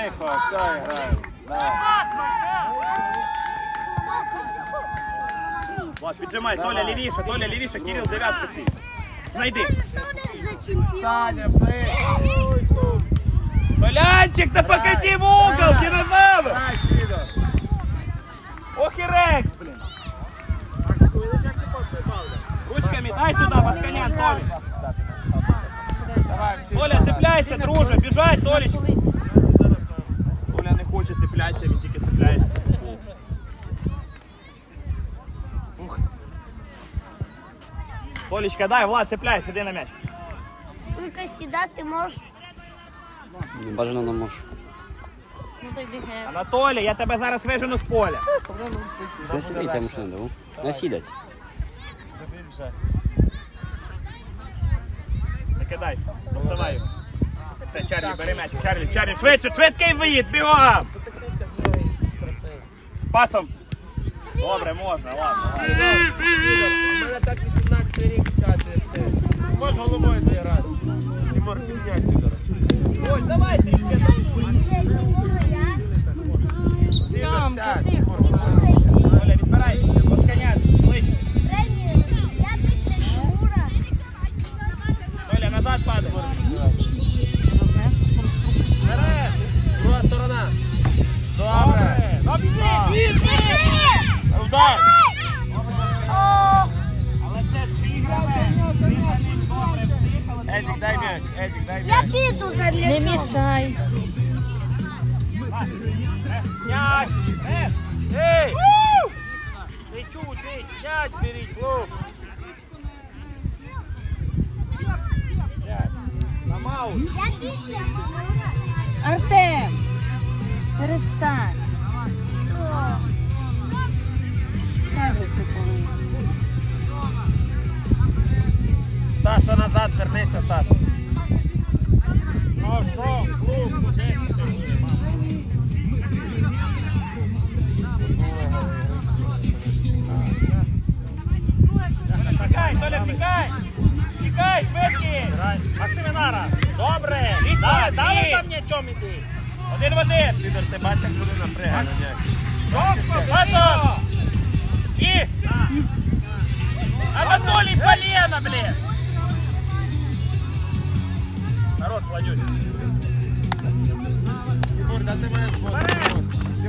Тихо, все, грає. Да. Влад, піджимай, Толя лівіше, Толя лівіше, Кирил дев'ятка ти. Знайди. Саня, прийди. Толянчик, да покати в угол, динозавр! Грай, Сідор. Ох і рекс, блін. Ручками дай туди, Васканян, Толя. Давай, всі Толя, сюди. цепляйся, друже, біжать, Толіч. Толічка, дай, Влад, цепляйся, іди на м'яч. Тільки сідати можеш. Не бажано не можу. Ну так бігає. Анатолій, я тебе зараз вижену з поля. Засідайте, я машину дав. Насідать. Забій вже. Не кидайся, доставай його. Все, Чарлі, бери м'яч, Чарлі, Чарлі, швидше, швидкий виїзд, бігом! Пасом. Добре, можна, ладно. ладно. У мене так 18 рік скаче. Можеш головою зіграти. Тимур, підняй Сідора. Ой, давай трішки. Сідор, сядь. Тимур, Оля, відбирай, Восканян, ближче. Оля, назад падай. Вперед. Друга сторона. Добре. Ну, біжи, біжи. Удар. Але це твій гравець. Ти за ним добре встиг, але ти Едік, дай м'яч. Едік, дай Я м'яч. піду за Не м'ячом. мішай. М'яч. Е. Ей! Ти чуть, ти м'яч беріть, хлоп. Там аут. Я після Артем, перестань. Що? Скажете коли. Саша, назад вернися, Саша. Інара! Добре! Дали, дали там нічого іди! Один в один! Сідор, ти бачиш, як людина пригає на м'яч. Пасом! І! Анатолій Полена, блін!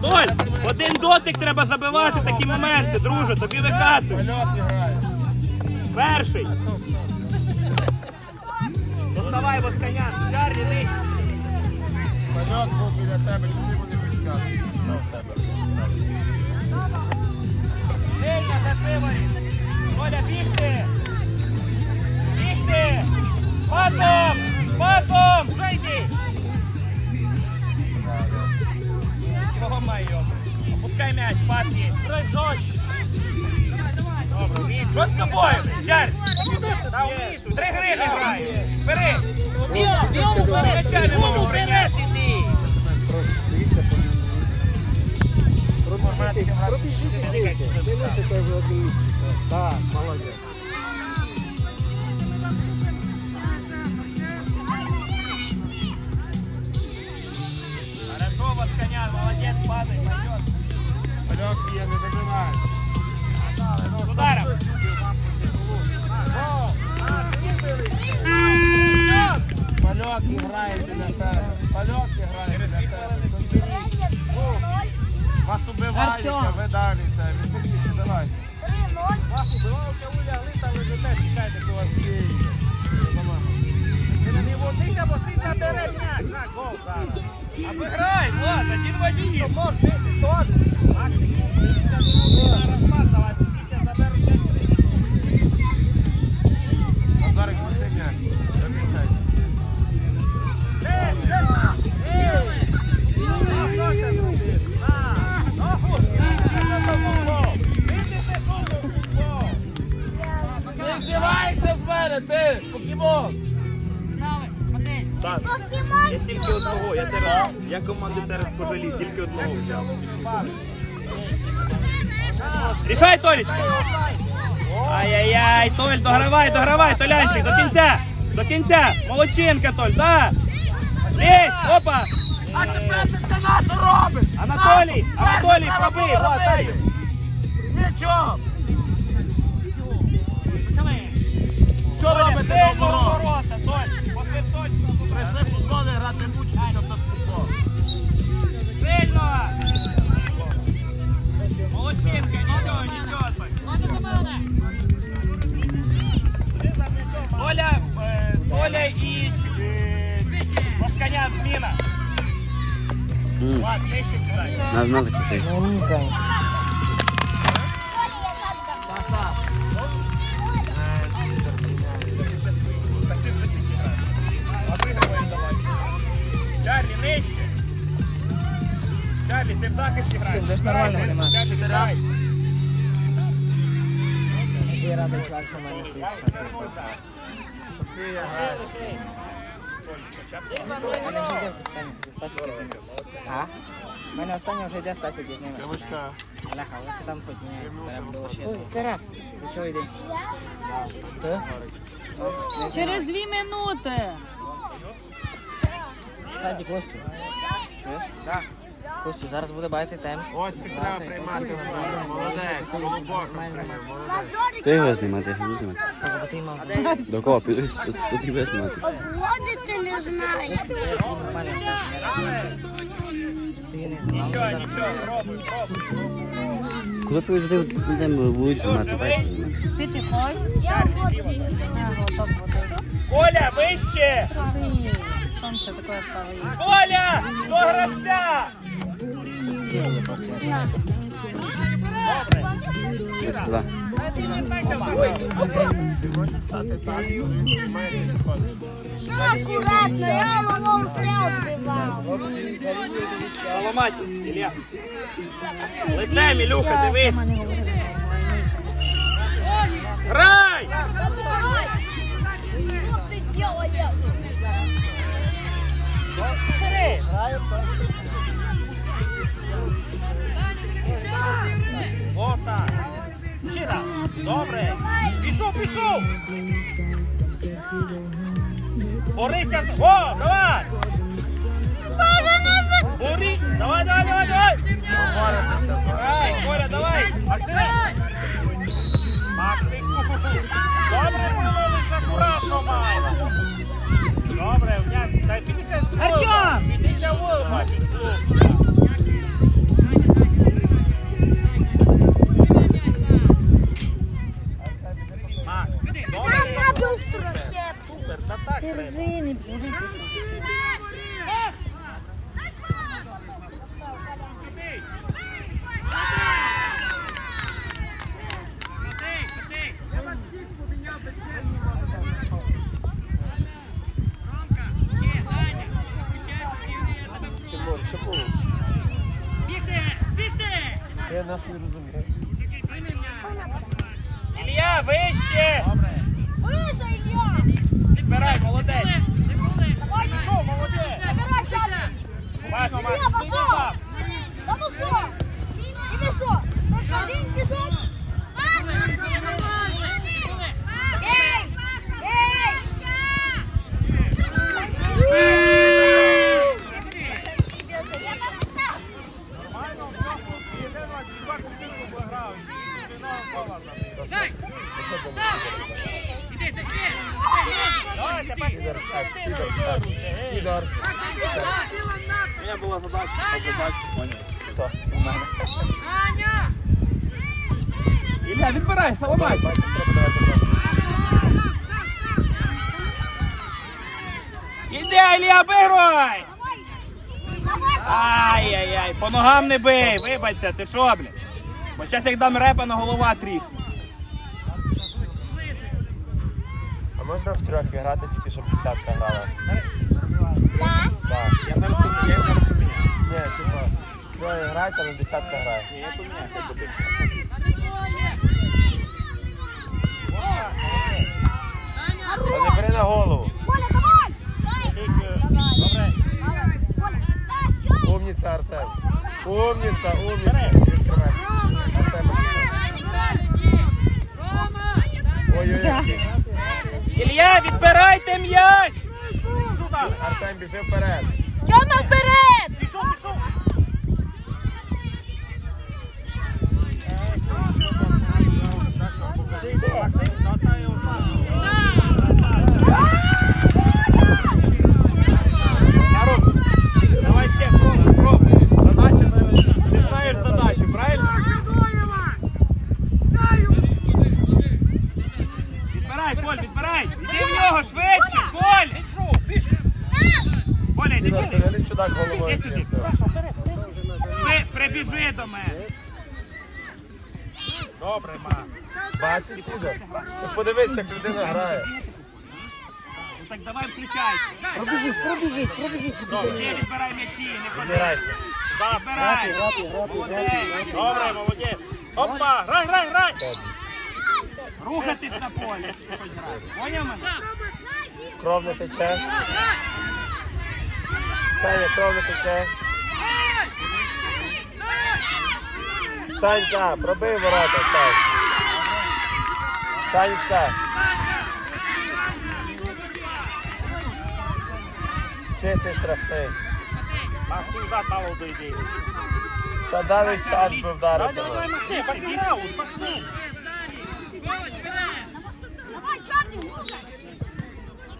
Толь, один дотик треба забивати такі моменти, друже, тобі грає. Перший. Доставай Восканян, Чарлі, ти. Польот був біля тебе, чи ти не підказуєш? Що в тебе? Сильно засивані. Коля, бігти. Бігти. Пасом, пасом, вже йди. Йо-моє. Опускай м'яч, пас є. Грай жорстче. Добре, він. Що з тобою? Три гри не грає. Бери. Білу. М'яча не можу прийняти. Іди. Так, молодець. Хорошо, Восканян, молодец, падай, пойдет. Польот є, не добивай. С ударом. Польот не грає біля тебе. Польот не грає біля тебе. Вас убивають, а ви далі взяв. Рішай, Толічка! Ай-яй-яй, Толь, догравай, догравай, Толянчик, до кінця, до кінця, молодчинка, Толь, да! Здесь, опа! А тепер ти це на що робиш? Анатолій, Анатолій. З м'ячом. Що робите до ворота. Прийшли в футбол грати, мучитися. Сильно! Молодчинка, нічого, нічого. Оля, е, Оля і е, Москанян, зміна. М, Влад, нижче сідай. Нас на закрутив. Так ти в защиті граєш. Обігрывай давай. Чарлі, ти в захисті граєш. Ти нормального нема. Чарлі, грай. Я радий, чувак, що в мене ти. Йде. А? У мене останній вже йде Стасик із ними. Чомочка. Бляха, ось там хоч не було ще. Ой, Сера, ти цілий день. Хто? Через дві минути. Саді Костю. Чуєш? Так. Костю, зараз буде бачити тайм. Ось як треба приймати назад. Молодець, глибоко приймай, молодець. Хто його знімати? Я не знімати. Бо ти мав. До кого? Піди, що це тебе знімати? Обводити не знаєш. Ти не знав. Куди повідати, з ним будуть знімати? Бачите, знімати. Ти ти хочеш? Я обводити. Коля, вище! Сонце таке стало. Коля, до гравця! Добре. 22. Ти можеш стати так, приймай і відходиш. Що акуратно, я голову все відбивав. Поламать, Ілля. Лицем, Ілюха, дивись. Мама Борися. з- О, давай. Борись. Давай, давай, давай, давай. Давай, Коля, давай. Максим. Максим. Добре було, лише акуратно має. Добре, вняк. Дай підійся з. Артем! Підійся в клуб. Мак, добре. Треба быстро все. Супер, та так треба. Держи, не бери. Тимур, чому? Я нас не розумію. Ілля, вище! Вище, я. Збирай, молодець! Давай, пішов, молодець! Забирай, Ілля, туди, пішов. Та ну що? Іди що? Один пішов? Ей! Ей! Так. Сідор. У мене була задача. Хто? У мене. Ілля, відбирай, саламай! Бачиш, треба давати просто. Іди, Ілля, обігруй! Ай-яй-яй, по ногам не бий, вибачся, ти що, блядь? Бо зараз як дам репа на голова трісне. А можна в трьох грати, тільки щоб десятка грала? Так. Так. Я зараз поміняю. Ні, типа, троє грають, але десятка грає. Ні, я поміняю, хай буде. Не бери на голову. Коля, давай! Добре. Умніця, Артем. Умніця, умніця. Артем, Ой-ой-ой. Ілля, відбирайте м'яч! Артем, біжи вперед! Тьома вперед! Пішов, пішов! Максим, нього, швидше, Коля! Коля, йди сюди. чудак. Йди сюди. Саша, вперед, При- Прибіжи до мене. Добре, ма. Бачиш, Ігор? Ти Подивись, як людина грає. Ну так давай включайся. Пробіжить, пробіжить, пробіжить. Іди, відбирай м'ячі, не ходи. Збирайся. Забирай. Добре, молодець. Опа, грай, грай, грай. Рухатись на полі. Поняв мене? Кров не тече. Саня, кров не тече. Санька, пробий ворота, Сань. Санечка. Чистий штрафний. Макс, ти взад мало дойди. Та далі шанс би вдарити. Давай, Максим, підіграв, Максим. Давай, Чарлі, слушай.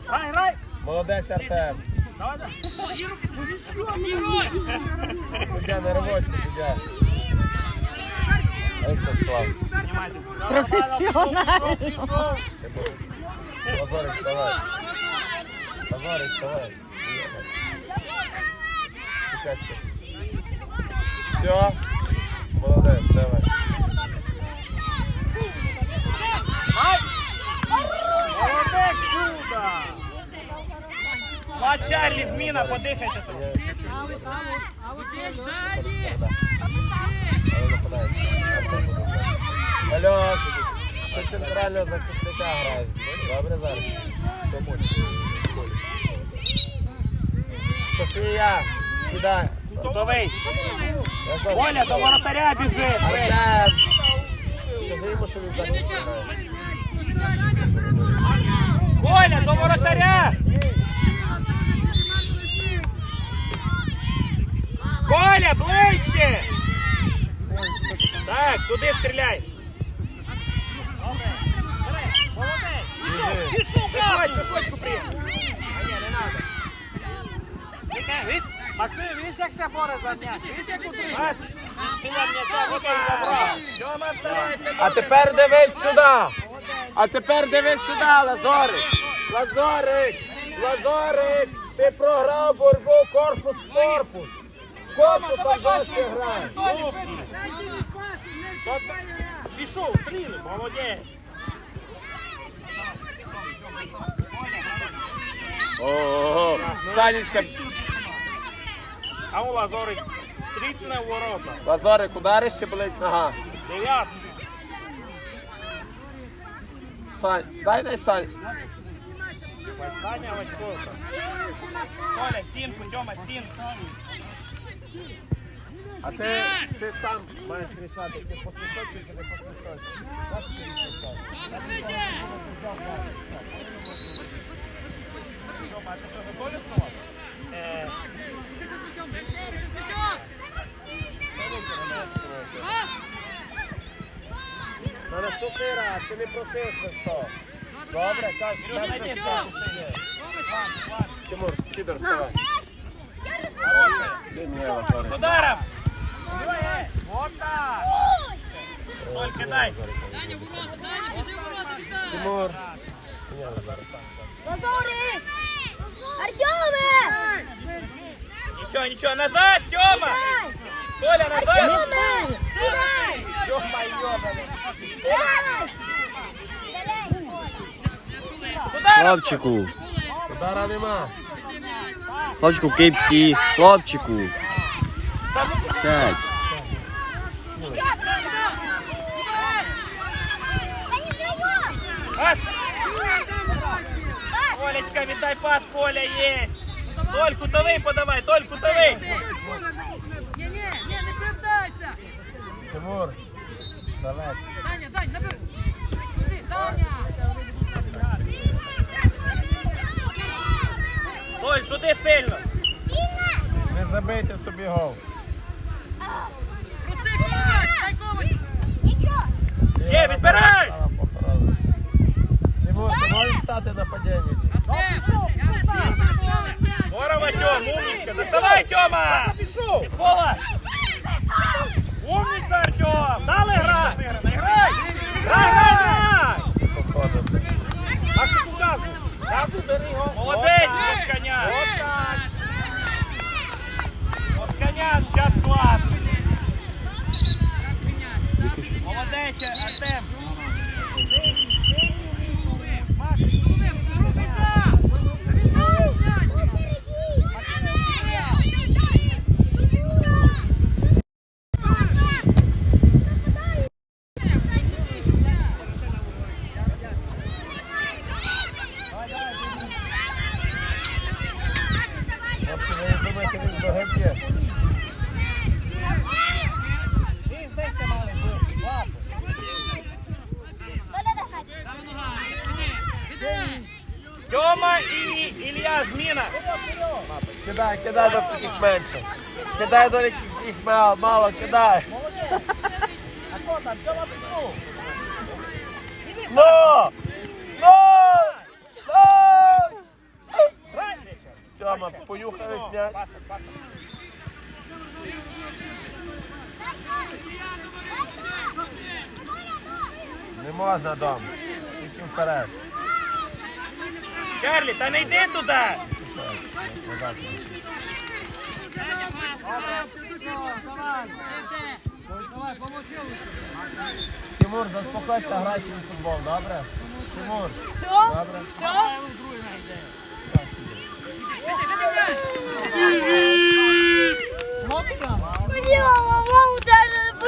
Грай, грай. Молодець Артем. Давай, давай. Суддя на ривочку, суддя. Ось це склав. Професіонально. Позорик, вставай. Позорик, вставай. Все. Молодець, давай. Молодець, чудо. Два Чарлі, зміна, подихайте тут. Алло, ти центрального захисника граєш. Добре зараз. Тому. Софія, сідай. Готовий. Оля, до воротаря біжи. Скажи йому, що він зараз грає. Оля, до воротаря. Коля, ближче. Так, туди стріляй. Пішов, пішов, вісь? Максим, вісь, як ся боре за м'яч? Як утримує? Біля м'яча, готовий забрав. Тьома, вставайте. А тепер дивись сюди. А тепер дивись сюди, Лазорик. Лазорик. Лазорик. Ти програв боротьбу корпус в корпус. Корпус там грає. Пішов, стріли, молодець. Ого. Санечка, А у Лазорик тріцне ворота. Лазорик, удариш чи болить нога? Дев'ят. Сань, дай дай Сань. Саня. Коля, стінку, Тьома, стінку. А ти, ти сам маєш рішати, ти посвисточиш чи не посвисточиш. Знаєш, ти відповідаєш? Тьома, а ти що, готовий снова? Е, На наступний раз ти не просив свисток. Добре, так, Сережа, так, йди, так. Вань, Тимур, Сідор, вставай. Ти мені Лазорик. З ударом. Вот так. Только дай. Тимур. Лазорик! Артеме! Нічого, нічого, назад, Тьома. Коля, назад. Артеме! Сюда! Тьома, йобаний. Сюда! З ударом. Хлопчику. Удара нема. Хлопчику, кипці. Хлопчику. Сядь. Пас. Колечка, віддай пас, Коля є. Толь, кутовий подавай, Толь, кутовий. Тимур. Давай. Толь, туди сильно. Не забийте собі гол. Нічого! Ще, відбирай. Ти можеш стати на падіння? Здорово, Тьом, умничка. Доставай, Тьома. Умниця, Артем. Дали грати! Грай. Грай, грай, грай. Максику газу. Газу бери його. Тьома і Ілля зміна. Кидай, кидай до їх менше. Кидай до яких їх мало, мало кидай. А хто там? Тьома пішов. Ну! Ричард. Тьома, поюхали м'яч. Не можна дом. Тільки вперед. Чарлі, та не йди туди. Тимур, заспокойся, грайте в футбол, добре? Тимур, Все? добре? Все? Мені голова ударила, бо